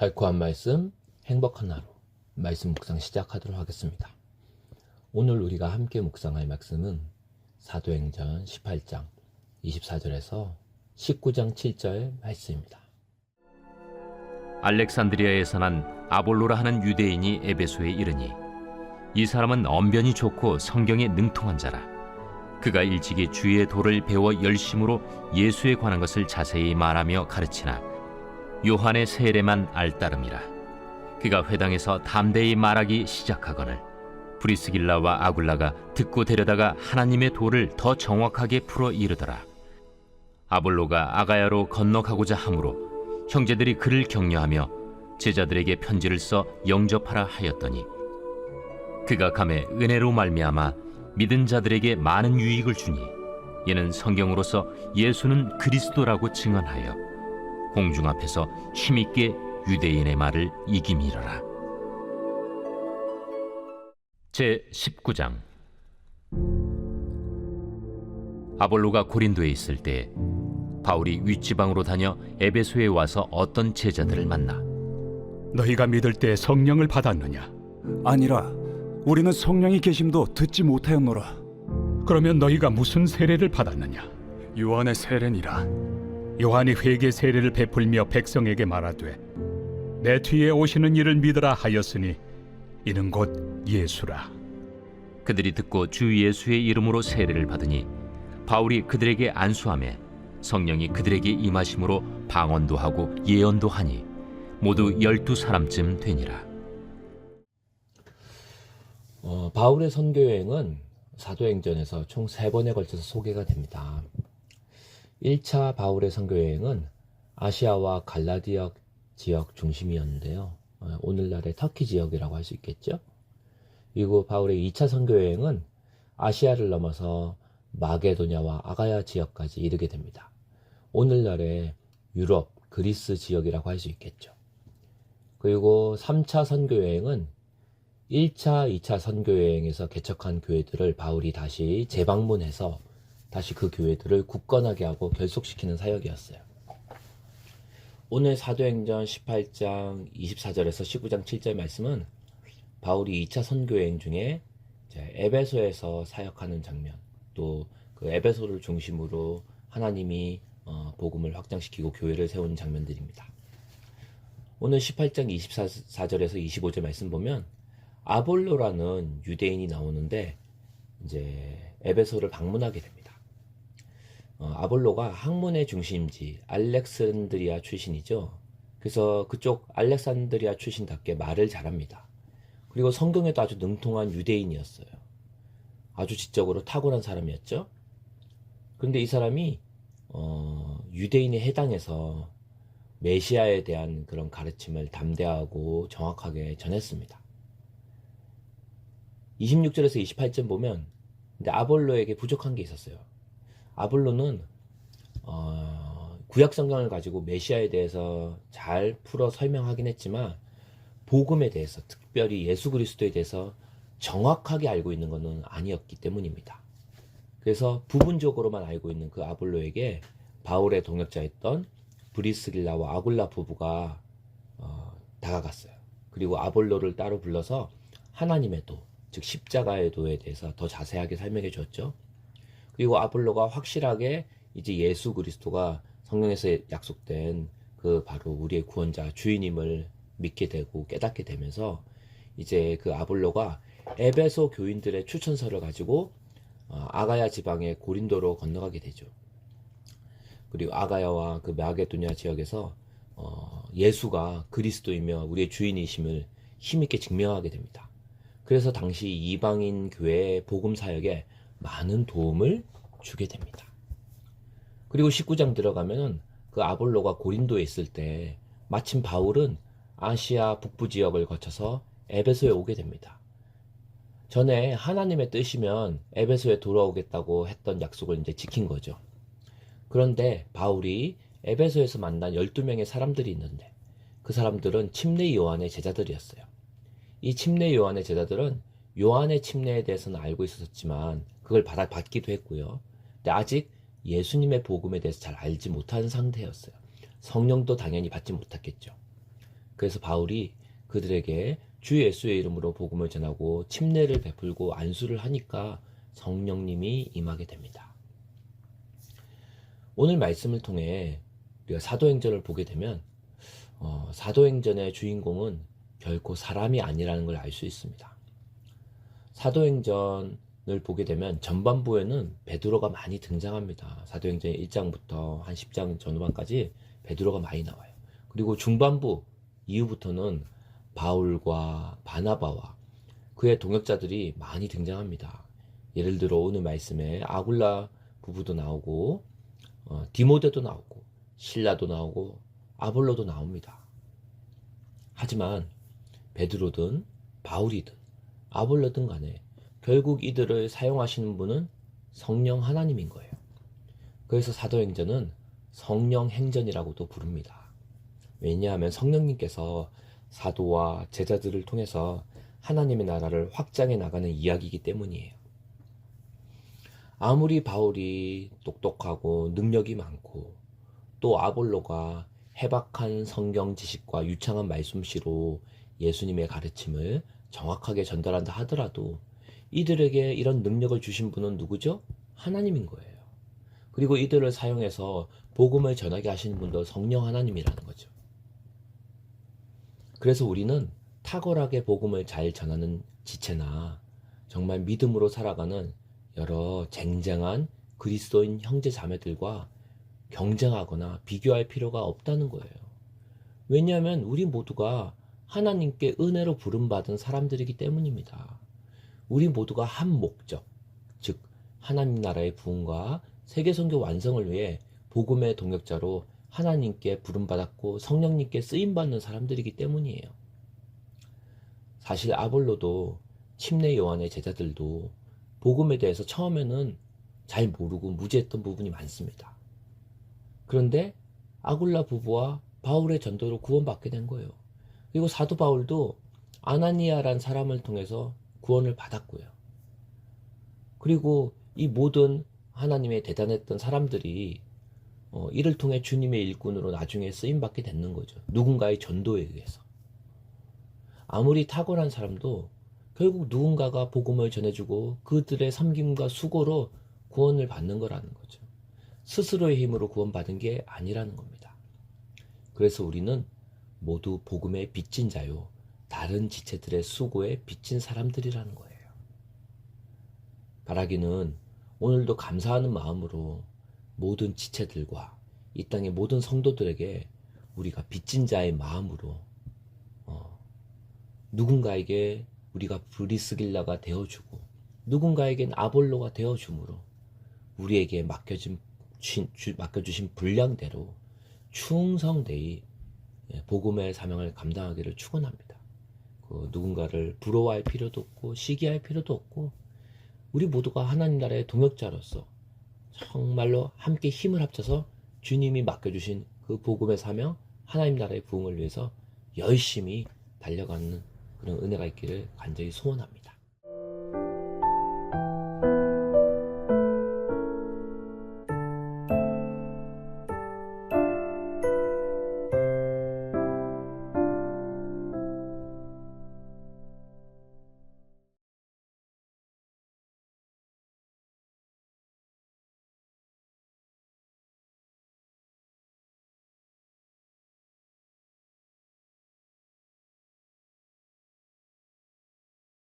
달콤한 말씀, 행복한 하루. 말씀 묵상 시작하도록 하겠습니다. 오늘 우리가 함께 묵상할 말씀은 사도행전 18장 24절에서 19장 7절 말씀입니다. 알렉산드리아에서 난 아볼로라 하는 유대인이 에베소에 이르니 이 사람은 언변이 좋고 성경에 능통한 자라 그가 일찍이 주의 도를 배워 열심으로 예수에 관한 것을 자세히 말하며 가르치나 요한의 세례만 알 따름이라 그가 회당에서 담대히 말하기 시작하거늘 브리스길라와 아굴라가 듣고 데려다가 하나님의 도를 더 정확하게 풀어 이르더라. 아볼로가 아가야로 건너가고자 하므로 형제들이 그를 격려하며 제자들에게 편지를 써 영접하라 하였더니 그가 감에 은혜로 말미암아 믿은 자들에게 많은 유익을 주니 이는 성경으로서 예수는 그리스도라고 증언하여 공중 앞에서 힘있게 유대인의 말을 이기미러라 제 19장 아볼로가 고린도에 있을 때 바울이 윗지방으로 다녀 에베소에 와서 어떤 제자들을 만나 너희가 믿을 때 성령을 받았느냐? 아니라 우리는 성령이 계심도 듣지 못하였노라. 그러면 너희가 무슨 세례를 받았느냐? 요한의 세례니라. 요한이 회개 세례를 베풀며 백성에게 말하되 내 뒤에 오시는 이를 믿으라 하였으니 이는 곧 예수라. 그들이 듣고 주 예수의 이름으로 세례를 받으니 바울이 그들에게 안수함에 성령이 그들에게 임하심으로 방언도 하고 예언도 하니 모두 열두 사람쯤 되니라 어, 바울의 선교 여행은 사도행전에서 총 세 번에 걸쳐서 소개가 됩니다. 1차 바울의 선교 여행은 아시아와 갈라디아 지역 중심이었는데요. 어, 오늘날의 터키 지역이라고 할 수 있겠죠. 그리고 바울의 2차 선교 여행은 아시아를 넘어서 마게도냐와 아가야 지역까지 이르게 됩니다. 오늘날의 유럽, 그리스 지역이라고 할 수 있겠죠. 그리고 3차 선교 여행은 1차, 2차 선교 여행에서 개척한 교회들을 바울이 다시 재방문해서 다시 그 교회들을 굳건하게 하고 결속시키는 사역이었어요. 오늘 사도행전 18장 24절에서 19장 7절 말씀은 바울이 2차 선교 여행 중에 에베소에서 사역하는 장면, 또 그 에베소를 중심으로 하나님이 어, 복음을 확장시키고 교회를 세우는 장면들입니다. 오늘 18장 24절에서 25절 말씀 보면 아볼로라는 유대인이 나오는데 이제 에베소를 방문하게 됩니다. 어, 아볼로가 학문의 중심지 알렉산드리아 출신이죠. 그래서 그쪽 알렉산드리아 출신답게 말을 잘합니다. 그리고 성경에도 아주 능통한 유대인이었어요. 아주 지적으로 탁월한 사람이었죠. 그런데 이 사람이 어, 유대인에 해당해서 메시아에 대한 그런 가르침을 담대하고 정확하게 전했습니다. 26절에서 28절 보면 근데 아볼로에게 부족한 게 있었어요. 아볼로는 어, 구약 성경을 가지고 메시아에 대해서 잘 풀어 설명하긴 했지만 복음에 대해서 특별히 예수 그리스도에 대해서 정확하게 알고 있는 것은 아니었기 때문입니다. 그래서 부분적으로만 알고 있는 그 아볼로에게 바울의 동역자였던 브리스길라와 아굴라 부부가 어, 다가갔어요. 그리고 아볼로를 따로 불러서 하나님의 도, 즉 십자가의 도에 대해서 더 자세하게 설명해 줬죠. 그리고 아볼로가 확실하게 이제 예수 그리스도가 성경에서 약속된 그 바로 우리의 구원자 주인임을 믿게 되고 깨닫게 되면서 이제 그 아볼로가 에베소 교인들의 추천서를 가지고 어, 아가야 지방의 고린도로 건너가게 되죠. 그리고 아가야와 그 마게도냐 지역에서 어, 예수가 그리스도이며 우리의 주인이심을 힘있게 증명하게 됩니다. 그래서 당시 이방인 교회의 복음 사역에 많은 도움을 주게 됩니다. 그리고 19장 들어가면은 그 아볼로가 고린도에 있을 때 마침 바울은 아시아 북부 지역을 거쳐서 에베소에 오게 됩니다. 전에 하나님의 뜻이면 에베소에 돌아오겠다고 했던 약속을 이제 지킨 거죠. 그런데 바울이 에베소에서 만난 12명의 사람들이 있는데 그 사람들은 침례 요한의 제자들이었어요. 이 침례 요한의 제자들은 요한의 침례에 대해서는 알고 있었지만 그걸 받아 받기도 했고요. 근데 아직 예수님의 복음에 대해서 잘 알지 못하는 상태였어요. 성령도 당연히 받지 못했겠죠. 그래서 바울이 그들에게 주 예수의 이름으로 복음을 전하고 침례를 베풀고 안수를 하니까 성령님이 임하게 됩니다. 오늘 말씀을 통해 우리가 사도행전을 보게 되면 어, 사도행전의 주인공은 결코 사람이 아니라는 걸 알 수 있습니다. 사도행전을 보게 되면 전반부에는 베드로가 많이 등장합니다. 사도행전 1장부터 한 10장 전후반까지 베드로가 많이 나와요. 그리고 중반부 이후부터는 바울과 바나바와 그의 동역자들이 많이 등장합니다. 예를 들어 오늘 말씀에 아굴라 부부도 나오고 어, 디모데도 나오고 신라도 나오고 아볼로도 나옵니다. 하지만 베드로든 바울이든 아볼로든 간에 결국 이들을 사용하시는 분은 성령 하나님인 거예요. 그래서 사도행전은 성령 행전이라고도 부릅니다. 왜냐하면 성령님께서 사도와 제자들을 통해서 하나님의 나라를 확장해 나가는 이야기이기 때문이에요. 아무리 바울이 똑똑하고 능력이 많고 또 아볼로가 해박한 성경 지식과 유창한 말씀씨로 예수님의 가르침을 정확하게 전달한다 하더라도 이들에게 이런 능력을 주신 분은 누구죠? 하나님인 거예요. 그리고 이들을 사용해서 복음을 전하게 하시는 분도 성령 하나님이라는 거죠. 그래서 우리는 탁월하게 복음을 잘 전하는 지체나 정말 믿음으로 살아가는 여러 쟁쟁한 그리스도인 형제 자매들과 경쟁하거나 비교할 필요가 없다는 거예요. 왜냐하면 우리 모두가 하나님께 은혜로 부름받은 사람들이기 때문입니다. 우리 모두가 한 목적, 즉 하나님 나라의 부흥과 세계 선교 완성을 위해 복음의 동역자로 하나님께 부름받았고 성령님께 쓰임 받는 사람들이기 때문이에요. 사실 아볼로도 침례 요한의 제자들도 복음에 대해서 처음에는 잘 모르고 무지했던 부분이 많습니다. 그런데 아굴라 부부와 바울의 전도로 구원받게 된 거예요. 그리고 사도 바울도 아나니아란 사람을 통해서 구원을 받았고요. 그리고 이 모든 하나님의 대단했던 사람들이 어, 이를 통해 주님의 일꾼으로 나중에 쓰임 받게 되는 거죠. 누군가의 전도에 의해서. 아무리 탁월한 사람도 결국 누군가가 복음을 전해주고 그들의 섬김과 수고로 구원을 받는 거라는 거죠. 스스로의 힘으로 구원받은 게 아니라는 겁니다. 그래서 우리는 모두 복음의 빚진 자요. 다른 지체들의 수고에 빚진 사람들이라는 거예요. 바라기는 오늘도 감사하는 마음으로 모든 지체들과 이 땅의 모든 성도들에게 우리가 빚진 자의 마음으로 어, 누군가에게 우리가 브리스길라가 되어주고 누군가에겐 아볼로가 되어주므로 우리에게 맡겨진 맡겨주신 분량대로 충성되이 예, 복음의 사명을 감당하기를 축원합니다. 그 누군가를 부러워할 필요도 없고 시기할 필요도 없고 우리 모두가 하나님 나라의 동역자로서 정말로 함께 힘을 합쳐서 주님이 맡겨주신 그 복음의 사명 하나님 나라의 부흥을 위해서 열심히 달려가는 그런 은혜가 있기를 간절히 소원합니다.